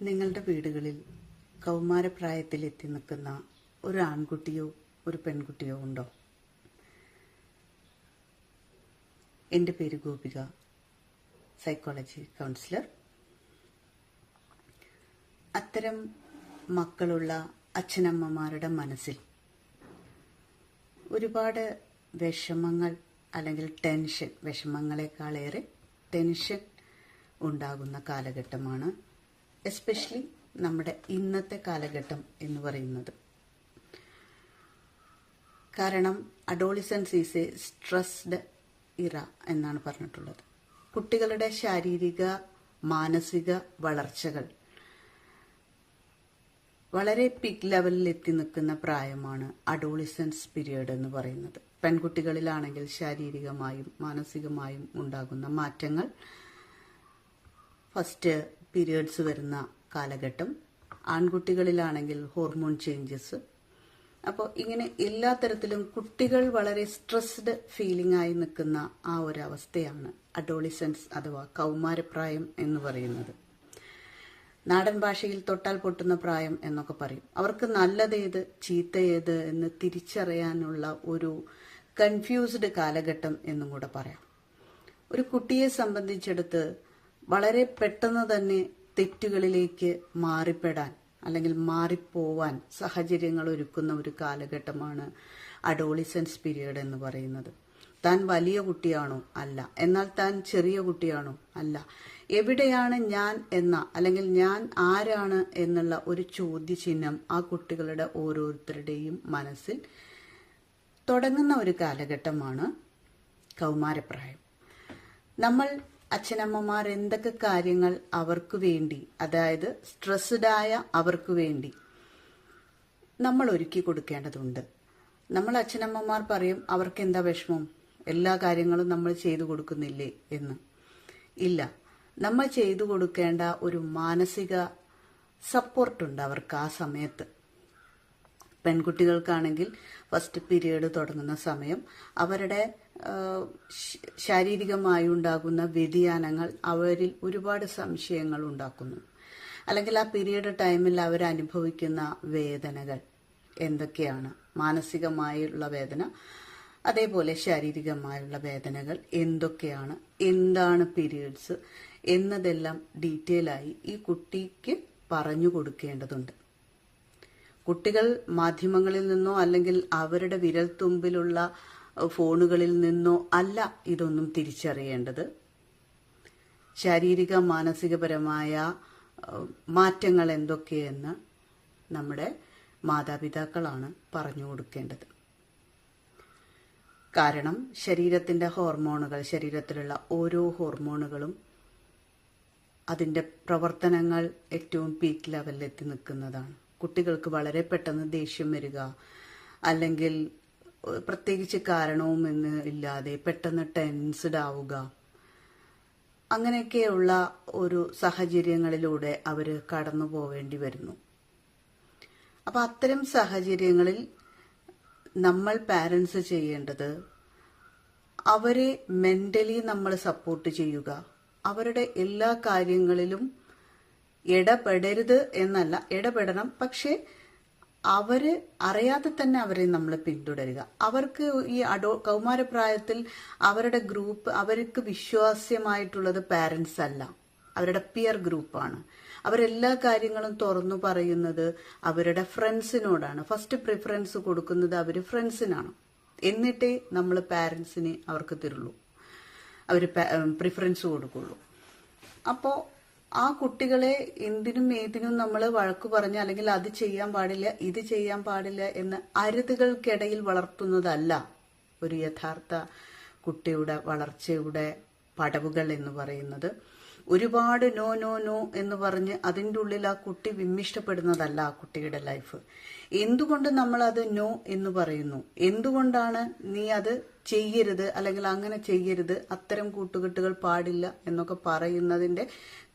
നിങ്ങളുടെ വീടുകളിൽ കൗമാരപ്രായത്തിൽ എത്തി നിൽക്കുന്ന ഒരു ആൺകുട്ടിയോ ഒരു പെൺകുട്ടിയോ ഉണ്ടോ? എന്റെ പേര് ഗോപിക സൈക്കോളജി കൗൺസിലർ അത്തരം മക്കളുള്ള അച്ഛനമ്മമാരുടെ മനസ്സിൽ ഒരുപാട് വിഷമങ്ങൾ അല്ലെങ്കിൽ ടെൻഷൻ വിഷമങ്ങളെക്കാളേറെ ടെൻഷൻ ഉണ്ടാകുന്ന കാലഘട്ടമാണ് എസ്പെഷ്യലി നമ്മുടെ ഇന്നത്തെ കാലഘട്ടം എന്ന് പറയുന്നത്. കാരണം അഡോളിസൻസ് ഈസ് എ സ്ട്രെസ്ഡ് ഇറ എന്നാണ് പറഞ്ഞിട്ടുള്ളത്. കുട്ടികളുടെ ശാരീരിക മാനസിക വളർച്ചകൾ വളരെ പിക് ലെവലിൽ എത്തി നിൽക്കുന്ന പ്രായമാണ് അഡോളിസൻസ് പീരിയഡ് എന്ന് പറയുന്നത്. പെൺകുട്ടികളിലാണെങ്കിൽ ശാരീരികമായും മാനസികമായും ഉണ്ടാകുന്ന മാറ്റങ്ങൾ ഫസ്റ്റ് പീരിയഡ്സ് വരുന്ന കാലഘട്ടം. ആൺകുട്ടികളിലാണെങ്കിൽ ഹോർമോൺ ചേഞ്ചസ്. അപ്പോൾ ഇങ്ങനെ എല്ലാ തരത്തിലും കുട്ടികൾ വളരെ സ്ട്രെസ്ഡ് ഫീലിംഗ് ആയി നിൽക്കുന്ന ആ ഒരു അവസ്ഥയാണ് അഡോളിസൻസ് അഥവാ കൗമാരപ്രായം എന്ന് പറയുന്നത്. നാടൻ ഭാഷയിൽ തൊട്ടാൽ പൊട്ടുന്ന പ്രായം എന്നൊക്കെ പറയും. അവർക്ക് നല്ലതേത് ചീത്ത ഏത് എന്ന് തിരിച്ചറിയാനുള്ള ഒരു കൺഫ്യൂസ്ഡ് കാലഘട്ടം എന്നും കൂടെ പറയാം. ഒരു കുട്ടിയെ സംബന്ധിച്ചെടുത്ത് വളരെ പെട്ടെന്ന് തന്നെ തെറ്റുകളിലേക്ക് മാറിപ്പെടാൻ അല്ലെങ്കിൽ മാറിപ്പോവാൻ സാഹചര്യങ്ങൾ ഒരുക്കുന്ന ഒരു കാലഘട്ടമാണ് അഡോളിസൻസ് പീരീഡ് എന്ന് പറയുന്നത്. താൻ വലിയ കുട്ടിയാണോ? അല്ല. എന്നാൽ താൻ ചെറിയ കുട്ടിയാണോ? അല്ല. എവിടെയാണ് ഞാൻ എന്ന അല്ലെങ്കിൽ ഞാൻ ആരാണ് എന്നുള്ള ഒരു ചോദ്യചിഹ്നം ആ കുട്ടികളുടെ ഓരോരുത്തരുടെയും മനസ്സിൽ തുടങ്ങുന്ന ഒരു കാലഘട്ടമാണ് കൗമാരപ്രായം. നമ്മൾ അച്ഛനമ്മമാർ എന്തൊക്കെ കാര്യങ്ങൾ അവർക്ക് വേണ്ടി അതായത് സ്ട്രെസ്ഡായ അവർക്ക് വേണ്ടി നമ്മൾ ഒരുക്കി കൊടുക്കേണ്ടതുണ്ട്. നമ്മൾ അച്ഛനമ്മമാർ പറയും അവർക്ക് എന്താ വിഷമം? എല്ലാ കാര്യങ്ങളും നമ്മൾ ചെയ്തു കൊടുക്കുന്നില്ലേ? എന്ന്. ഇല്ല. നമ്മൾ ചെയ്തു കൊടുക്കേണ്ട ഒരു മാനസിക സപ്പോർട്ടുണ്ട് അവർക്ക് ആ സമയത്ത്. പെൺകുട്ടികൾക്കാണെങ്കിൽ ഫസ്റ്റ് പീരീഡ് തുടങ്ങുന്ന സമയം അവരുടെ ശാരീരികമായി ഉണ്ടാകുന്ന വ്യതിയാനങ്ങൾ അവരിൽ ഒരുപാട് സംശയങ്ങൾ ഉണ്ടാക്കുന്നു. അല്ലെങ്കിൽ ആ പീരീഡ് ടൈമിൽ അവർ അനുഭവിക്കുന്ന വേദനകൾ എന്തൊക്കെയാണ്? മാനസികമായുള്ള വേദന അതേപോലെ ശാരീരികമായുള്ള വേദനകൾ എന്തൊക്കെയാണ്? എന്താണ് പീരീഡ്സ് എന്നതെല്ലാം ഡീറ്റെയിൽ ആയി ഈ കുട്ടിക്ക് പറഞ്ഞു കൊടുക്കേണ്ടതുണ്ട്. കുട്ടികൾ മാധ്യമങ്ങളിൽ നിന്നോ അല്ലെങ്കിൽ അവരുടെ വിരൽത്തുമ്പിലുള്ള ഫോണുകളിൽ നിന്നോ അല്ല ഇതൊന്നും തിരിച്ചറിയേണ്ടത്. ശാരീരിക മാനസികപരമായ മാറ്റങ്ങൾ എന്തൊക്കെയെന്ന് നമ്മുടെ മാതാപിതാക്കളാണ് പറഞ്ഞു കൊടുക്കേണ്ടത്. കാരണം ശരീരത്തിന്റെ ഹോർമോണുകൾ ശരീരത്തിലുള്ള ഓരോ ഹോർമോണുകളും അതിന്റെ പ്രവർത്തനങ്ങൾ ഏറ്റവും പീക്ക് ലെവലിൽ എത്തി നിൽക്കുന്നതാണ്. കുട്ടികൾക്ക് വളരെ പെട്ടെന്ന് ദേഷ്യം വരിക അല്ലെങ്കിൽ പ്രത്യേകിച്ച് കാരണവും എന്ന് ഇല്ലാതെ പെട്ടെന്ന് ടെൻസ്ഡ് ആവുക. അങ്ങനെയൊക്കെയുള്ള ഒരു സാഹചര്യങ്ങളിലൂടെ അവർ കടന്നു പോവേണ്ടി വരുന്നു. അപ്പൊ അത്തരം സാഹചര്യങ്ങളിൽ നമ്മൾ പാരൻസ് ചെയ്യേണ്ടത് അവരെ മെന്റലി നമ്മൾ സപ്പോർട്ട് ചെയ്യുക. അവരുടെ എല്ലാ കാര്യങ്ങളിലും ഇടപെടരുത് എന്നല്ല ഇടപെടണം. പക്ഷേ അവർ അറിയാതെ തന്നെ അവരെ നമ്മൾ പിന്തുടരുക. അവർക്ക് ഈ അഡോ കൗമാരപ്രായത്തിൽ അവരുടെ ഗ്രൂപ്പ് അവർക്ക് വിശ്വാസ്യമായിട്ടുള്ളത് പാരൻസ് അല്ല. അവരുടെ പിയർ ഗ്രൂപ്പാണ് അവരെല്ലാ കാര്യങ്ങളും തുറന്നു പറയുന്നത് അവരുടെ ഫ്രണ്ട്സിനോടാണ് ഫസ്റ്റ് പ്രിഫറൻസ് കൊടുക്കുന്നത് അവർ ഫ്രണ്ട്സിനാണ് എന്നിട്ടേ നമ്മൾ പാരൻസിനെ അവർക്ക് തരുള്ളൂ. അവർ പ്രിഫറൻസ് കൊടുക്കുള്ളൂ. അപ്പോൾ ആ കുട്ടികളെ എന്തിനും ഏതിനും നമ്മൾ വഴക്കു പറഞ്ഞ് അല്ലെങ്കിൽ അത് ചെയ്യാൻ പാടില്ല ഇത് ചെയ്യാൻ പാടില്ല എന്ന് അരുതുകൾക്കിടയിൽ വളർത്തുന്നതല്ല ഒരു യഥാർത്ഥ കുട്ടിയുടെ വളർച്ചയുടെ പടവുകൾ എന്ന് പറയുന്നത്. ഒരുപാട് നോ നോ നോ എന്ന് പറഞ്ഞ് അതിന്റെ ഉള്ളിൽ ആ കുട്ടി വിമ്മിഷ്ടപ്പെടുന്നതല്ല ആ കുട്ടിയുടെ ലൈഫ്. എന്തുകൊണ്ട് നമ്മൾ അത് നോ എന്ന് പറയുന്നു? എന്തുകൊണ്ടാണ് നീ അത് ചെയ്യരുത് അല്ലെങ്കിൽ അങ്ങനെ ചെയ്യരുത്? അത്തരം കൂട്ടുകെട്ടുകൾ പാടില്ല എന്നൊക്കെ പറയുന്നതിന്റെ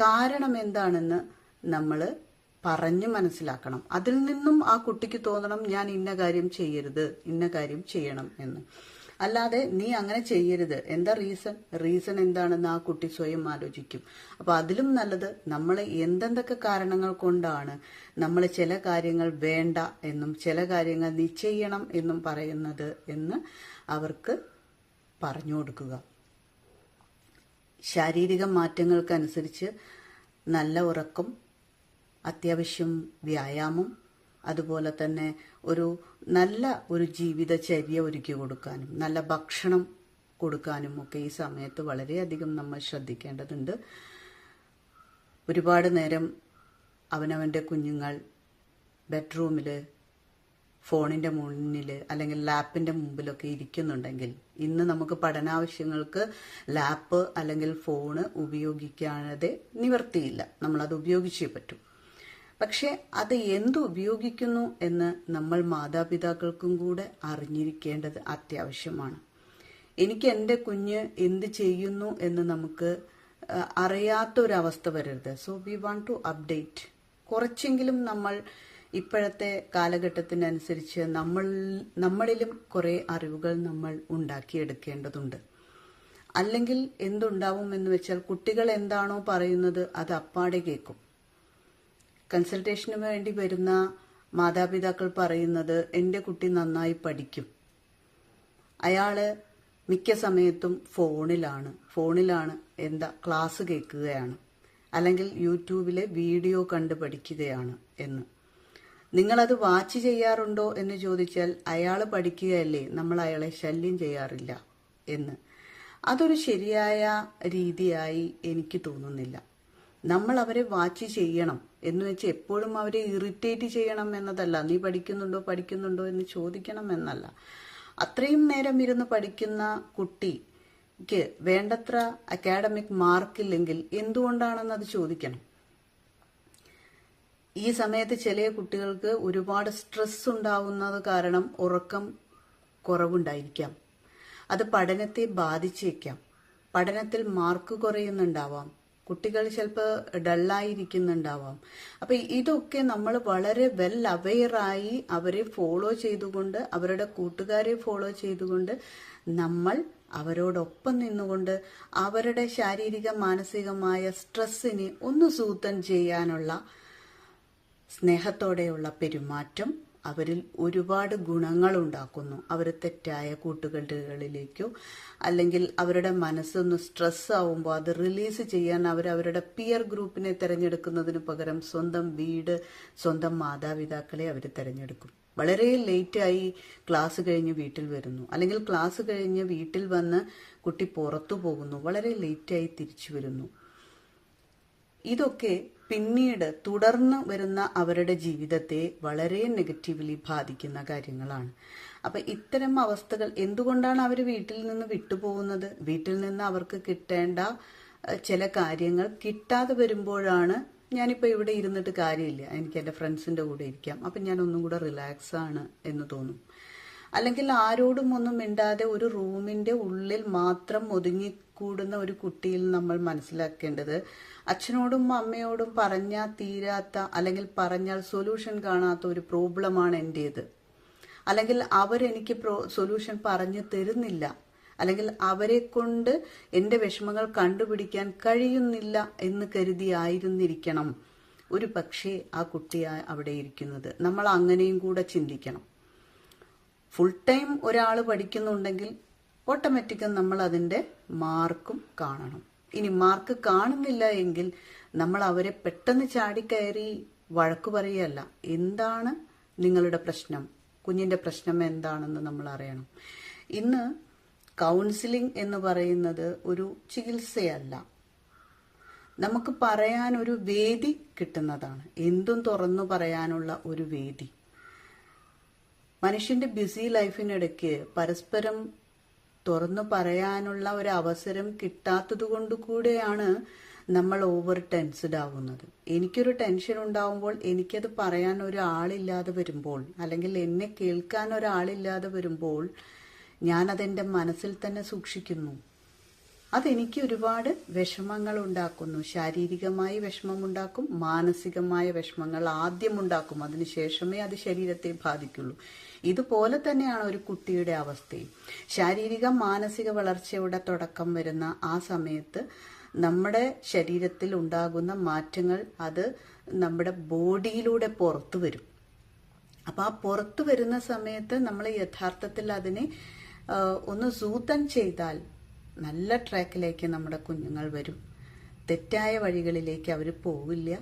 കാരണം എന്താണെന്ന് നമ്മൾ പറഞ്ഞ് മനസ്സിലാക്കണം. അതിൽ നിന്നും ആ കുട്ടിക്ക് തോന്നണം ഞാൻ ഇന്ന കാര്യം ചെയ്യരുത് ഇന്ന കാര്യം ചെയ്യണം എന്ന്. അല്ലാതെ നീ അങ്ങനെ ചെയ്യരുത്. എന്താ റീസൺ റീസൺ എന്താണെന്ന് ആ കുട്ടി സ്വയം ആലോചിക്കും. അപ്പൊ അതിലും നല്ലത് നമ്മൾ എന്തെന്തൊക്കെ കാരണങ്ങൾ കൊണ്ടാണ് നമ്മൾ ചില കാര്യങ്ങൾ വേണ്ട എന്നും ചില കാര്യങ്ങൾ നീ ചെയ്യണം എന്നും പറയുന്നത് എന്ന് അവർക്ക് പറഞ്ഞു കൊടുക്കുക. ശാരീരിക മാറ്റങ്ങൾക്കനുസരിച്ച് നല്ല ഉറക്കം അത്യാവശ്യം വ്യായാമം അതുപോലെ തന്നെ ഒരു നല്ല ഒരു ജീവിതചര്യ ഒരുക്കി കൊടുക്കാനും നല്ല ഭക്ഷണം കൊടുക്കാനും ഒക്കെ ഈ സമയത്ത് വളരെയധികം നമ്മൾ ശ്രദ്ധിക്കേണ്ടതുണ്ട്. ഒരുപാട് നേരം അവനവന്റെ കുഞ്ഞുങ്ങൾ ബെഡ്റൂമിൽ ഫോണിന്റെ മുന്നിൽ അല്ലെങ്കിൽ ലാപ്പിന്റെ മുമ്പിലൊക്കെ ഇരിക്കുന്നുണ്ടെങ്കിൽ ഇന്ന് നമുക്ക് പഠനാവശ്യങ്ങൾക്ക് ലാപ്പ് അല്ലെങ്കിൽ ഫോണ് ഉപയോഗിക്കാതെ നിവർത്തിയില്ല. നമ്മളത് ഉപയോഗിച്ചേ പറ്റൂ. പക്ഷെ അത് എന്തു ഉപയോഗിക്കുന്നു എന്ന് നമ്മൾ മാതാപിതാക്കൾക്കും കൂടെ അറിഞ്ഞിരിക്കേണ്ടത് അത്യാവശ്യമാണ്. എനിക്ക് എന്റെ കുഞ്ഞ് എന്ത് ചെയ്യുന്നു എന്ന് നമുക്ക് അറിയാത്തൊരവസ്ഥ വരരുത്. So we want to update കുറച്ചെങ്കിലും നമ്മൾ ഇപ്പോഴത്തെ കാലഘട്ടത്തിനനുസരിച്ച് നമ്മൾ നമ്മളിലും കുറേ അറിവുകൾ നമ്മൾ ഉണ്ടാക്കിയെടുക്കേണ്ടതുണ്ട്. അല്ലെങ്കിൽ എന്തുണ്ടാവും എന്ന് വെച്ചാൽ കുട്ടികൾ എന്താണോ പറയുന്നത് അത് അപ്പാടെ കേൾക്കും. കൺസൾട്ടേഷന് വേണ്ടി വരുന്ന മാതാപിതാക്കൾ പറയുന്നത് എന്റെ കുട്ടി നന്നായി പഠിക്കും അയാൾ മിക്ക സമയത്തും ഫോണിലാണ്. ഫോണിലാണ് എന്താ ക്ലാസ് കേൾക്കുകയാണ്. അല്ലെങ്കിൽ യൂട്യൂബിലെ വീഡിയോ കണ്ട് പഠിക്കുകയാണ് എന്ന്. നിങ്ങളത് വാച്ച് ചെയ്യാറുണ്ടോ? എന്ന് ചോദിച്ചാൽ അയാൾ പഠിക്കുകയല്ലേ നമ്മൾ അയാളെ ശല്യം ചെയ്യാറില്ല എന്ന്. അതൊരു ശരിയായ രീതിയായി എനിക്ക് തോന്നുന്നില്ല. നമ്മൾ അവരെ വാച്ച് ചെയ്യണം. എന്ന് വെച്ച് എപ്പോഴും അവരെ ഇറിറ്റേറ്റ് ചെയ്യണം എന്നതല്ല. നീ പഠിക്കുന്നുണ്ടോ? പഠിക്കുന്നുണ്ടോ എന്ന് ചോദിക്കണം എന്നല്ല. അത്രയും നേരം ഇരുന്ന് പഠിക്കുന്ന കുട്ടിക്ക് വേണ്ടത്ര അക്കാഡമിക് മാർക്കില്ലെങ്കിൽ എന്തുകൊണ്ടാണെന്ന് അത് ചോദിക്കണം? ഈ സമയത്ത് ചില കുട്ടികൾക്ക് ഒരുപാട് സ്ട്രെസ് ഉണ്ടാവുന്നത് കാരണം ഉറക്കം കുറവുണ്ടായിരിക്കാം. അത് പഠനത്തെ ബാധിച്ചേക്കാം. പഠനത്തിൽ മാർക്ക് കുറയുന്നുണ്ടാവാം. കുട്ടികൾ ചിലപ്പോൾ ഡള്ളായിരിക്കുന്നുണ്ടാവാം അപ്പൊ ഇതൊക്കെ നമ്മൾ വളരെ വെൽ അവെയറായി അവരെ ഫോളോ ചെയ്തുകൊണ്ട് അവരുടെ കൂട്ടുകാരെ ഫോളോ ചെയ്തുകൊണ്ട് നമ്മൾ അവരോടൊപ്പം നിന്നുകൊണ്ട് അവരുടെ ശാരീരിക മാനസികമായ സ്ട്രെസ്സിനെ ഒന്ന് സൂത്തം ചെയ്യാനുള്ള സ്നേഹത്തോടെയുള്ള പെരുമാറ്റം അവരിൽ ഒരുപാട് ഗുണങ്ങൾ ഉണ്ടാക്കുന്നു അവർ തെറ്റായ കൂട്ടുകെട്ടുകളിലേക്കോ അല്ലെങ്കിൽ അവരുടെ മനസ്സൊന്ന് സ്ട്രെസ് ആവുമ്പോൾ അത് റിലീസ് ചെയ്യാൻ അവർ അവരുടെ പിയർ ഗ്രൂപ്പിനെ തിരഞ്ഞെടുക്കുന്നതിന് പകരം സ്വന്തം വീട് സ്വന്തം മാതാപിതാക്കളെ അവർ തിരഞ്ഞെടുക്കും. വളരെ ലേറ്റായി ക്ലാസ് കഴിഞ്ഞ് വീട്ടിൽ വരുന്നു. അല്ലെങ്കിൽ ക്ലാസ് കഴിഞ്ഞ് വീട്ടിൽ വന്ന് കുട്ടി പുറത്തു പോകുന്നു. വളരെ ലേറ്റായി തിരിച്ചു വരുന്നു. ഇതൊക്കെ പിന്നീട് തുടർന്ന് വരുന്ന അവരുടെ ജീവിതത്തെ വളരെ നെഗറ്റീവ്ലി ബാധിക്കുന്ന കാര്യങ്ങളാണ്. അപ്പൊ ഇത്തരം അവസ്ഥകൾ എന്തുകൊണ്ടാണ് അവർ വീട്ടിൽ നിന്ന് വിട്ടുപോകുന്നത്? വീട്ടിൽ നിന്ന് അവർക്ക് കിട്ടേണ്ട ചില കാര്യങ്ങൾ കിട്ടാതെ വരുമ്പോഴാണ് ഞാനിപ്പോൾ ഇവിടെ ഇരുന്നിട്ട് കാര്യമില്ല. എനിക്ക് എന്റെ ഫ്രണ്ട്സിന്റെ കൂടെ ഇരിക്കാം. അപ്പം ഞാൻ ഒന്നും കൂടെ റിലാക്സ് ആണ് എന്ന് തോന്നും. അല്ലെങ്കിൽ ആരോടും ഒന്നും മിണ്ടാതെ ഒരു റൂമിന്റെ ഉള്ളിൽ മാത്രം ഒതുങ്ങിക്കൂടുന്ന ഒരു കുട്ടിയിൽ നമ്മൾ മനസ്സിലാക്കേണ്ടത് അച്ഛനോടും അമ്മയോടും പറഞ്ഞാൽ തീരാത്ത അല്ലെങ്കിൽ പറഞ്ഞാൽ സൊല്യൂഷൻ കാണാത്ത ഒരു പ്രോബ്ലമാണ് എന്റേത് അല്ലെങ്കിൽ അവരെനിക്ക് പ്രോ സൊല്യൂഷൻ പറഞ്ഞു തരുന്നില്ല. അല്ലെങ്കിൽ അവരെ കൊണ്ട് എന്റെ വിഷമങ്ങൾ കണ്ടുപിടിക്കാൻ കഴിയുന്നില്ല എന്ന് കരുതിയായിരുന്നിരിക്കണം ഒരു പക്ഷേ ആ കുട്ടി അവിടെ ഇരിക്കുന്നത്. നമ്മൾ അങ്ങനെയും കൂടെ ചിന്തിക്കണം. ഫുൾ ടൈം ഒരാൾ പഠിക്കുന്നുണ്ടെങ്കിൽ ഓട്ടോമാറ്റിക്കും നമ്മൾ അതിന്റെ മാർക്കും കാണണം. ഇനി മാർക്ക് കാണുന്നില്ല എങ്കിൽ നമ്മൾ അവരെ പെട്ടെന്ന് ചാടിക്കയറി വഴക്കു പറയുകയല്ല. എന്താണ് നിങ്ങളുടെ പ്രശ്നം? കുഞ്ഞിന്റെ പ്രശ്നം എന്താണെന്ന് നമ്മൾ അറിയണം. ഇന്ന് കൗൺസിലിംഗ് എന്ന് പറയുന്നത് ഒരു ചികിത്സയല്ല. നമുക്ക് പറയാൻ ഒരു വേദി കിട്ടുന്നതാണ്. എന്തും തുറന്നു പറയാനുള്ള ഒരു വേദി. മനുഷ്യന്റെ ബിസി ലൈഫിനിടയ്ക്ക് പരസ്പരം തുറന്നു പറയാനുള്ള ഒരു അവസരം കിട്ടാത്തത് കൊണ്ട് കൂടെയാണ് നമ്മൾ ഓവർ ടെൻസ്ഡ് ആവുന്നത്. എനിക്കൊരു ടെൻഷൻ ഉണ്ടാവുമ്പോൾ എനിക്കത് പറയാൻ ഒരാളില്ലാതെ വരുമ്പോൾ അല്ലെങ്കിൽ എന്നെ കേൾക്കാൻ ഒരാളില്ലാതെ വരുമ്പോൾ ഞാനതെന്റെ മനസ്സിൽ തന്നെ സൂക്ഷിക്കുന്നു. അതെനിക്ക് ഒരുപാട് വിഷമങ്ങൾ ഉണ്ടാക്കുന്നു ശാരീരികമായി വിഷമമുണ്ടാക്കും മാനസികമായ വിഷമങ്ങൾ ആദ്യം ഉണ്ടാക്കും. അതിനുശേഷമേ അത് ശരീരത്തെ ബാധിക്കുള്ളൂ. ഇതുപോലെ തന്നെയാണ് ഒരു കുട്ടിയുടെ അവസ്ഥയും. ശാരീരിക മാനസിക വളർച്ചയുടെ തുടക്കം വരുന്ന ആ സമയത്ത് നമ്മുടെ ശരീരത്തിൽ ഉണ്ടാകുന്ന മാറ്റങ്ങൾ അത് നമ്മുടെ ബോഡിയിലൂടെ പുറത്തു വരും. അപ്പൊ ആ പുറത്തു വരുന്ന സമയത്ത് നമ്മൾ യഥാർത്ഥത്തിൽ അതിനെ ഒന്ന് സൂതൻ ചെയ്താൽ നല്ല ട്രാക്കിലേക്ക് നമ്മുടെ കുഞ്ഞുങ്ങൾ വരും. തെറ്റായ വഴികളിലേക്ക് അവർ പോവില്ല.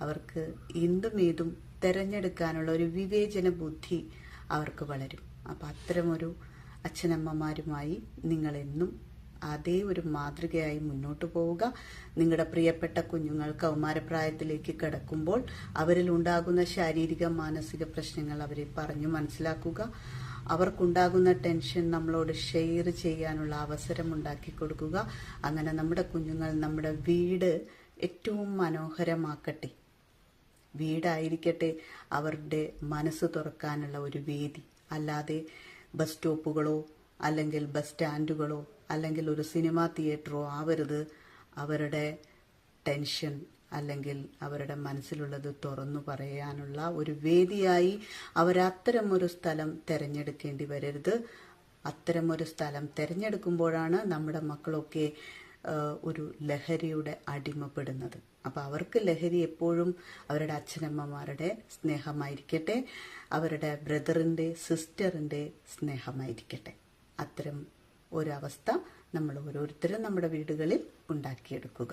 അവർക്ക് എന്തും ഏതും തിരഞ്ഞെടുക്കാനുള്ള ഒരു വിവേചന ബുദ്ധി അവർക്ക് വളരും. അപ്പം അത്തരമൊരു അച്ഛനമ്മമാരുമായി നിങ്ങളെന്നും അതേ ഒരു മാതൃകയായി മുന്നോട്ട് പോവുക. നിങ്ങളുടെ പ്രിയപ്പെട്ട കുഞ്ഞുങ്ങൾ കൗമാരപ്രായത്തിലേക്ക് കിടക്കുമ്പോൾ അവരിൽ ഉണ്ടാകുന്ന ശാരീരിക മാനസിക പ്രശ്നങ്ങൾ അവരെ പറഞ്ഞു മനസ്സിലാക്കുക. അവർക്കുണ്ടാകുന്ന ടെൻഷൻ നമ്മളോട് ഷെയർ ചെയ്യാനുള്ള അവസരം ഉണ്ടാക്കി കൊടുക്കുക. അങ്ങനെ നമ്മുടെ കുഞ്ഞുങ്ങൾ നമ്മുടെ വീട് ഏറ്റവും മനോഹരമാക്കട്ടെ. വീടായിരിക്കട്ടെ അവരുടെ മനസ്സ് തുറക്കാനുള്ള ഒരു വേദി. അല്ലാതെ ബസ് സ്റ്റോപ്പുകളോ അല്ലെങ്കിൽ ബസ് സ്റ്റാൻഡുകളോ അല്ലെങ്കിൽ ഒരു സിനിമാ തിയേറ്ററോ ആവരുത്. അവരുടെ ടെൻഷൻ അല്ലെങ്കിൽ അവരുടെ മനസ്സിലുള്ളത് തുറന്നു പറയാനുള്ള ഒരു വേദിയായി അവരത്തരം ഒരു സ്ഥലം തിരഞ്ഞെടുക്കേണ്ടി വരരുത്. അത്തരമൊരു സ്ഥലം തിരഞ്ഞെടുക്കുമ്പോഴാണ് നമ്മുടെ മക്കളൊക്കെ ഒരു ലഹരിയുടെ അടിമപ്പെടുന്നത്. അപ്പം അവർക്ക് ലഹരി എപ്പോഴും അവരുടെ അച്ഛനമ്മമാരുടെ സ്നേഹമായിരിക്കട്ടെ അവരുടെ ബ്രദറിന്റെ സിസ്റ്ററിന്റെ സ്നേഹമായിരിക്കട്ടെ. അത്തരം ഒരവസ്ഥ നമ്മൾ ഓരോരുത്തരും നമ്മുടെ വീടുകളിൽ ഉണ്ടാക്കിയെടുക്കുക.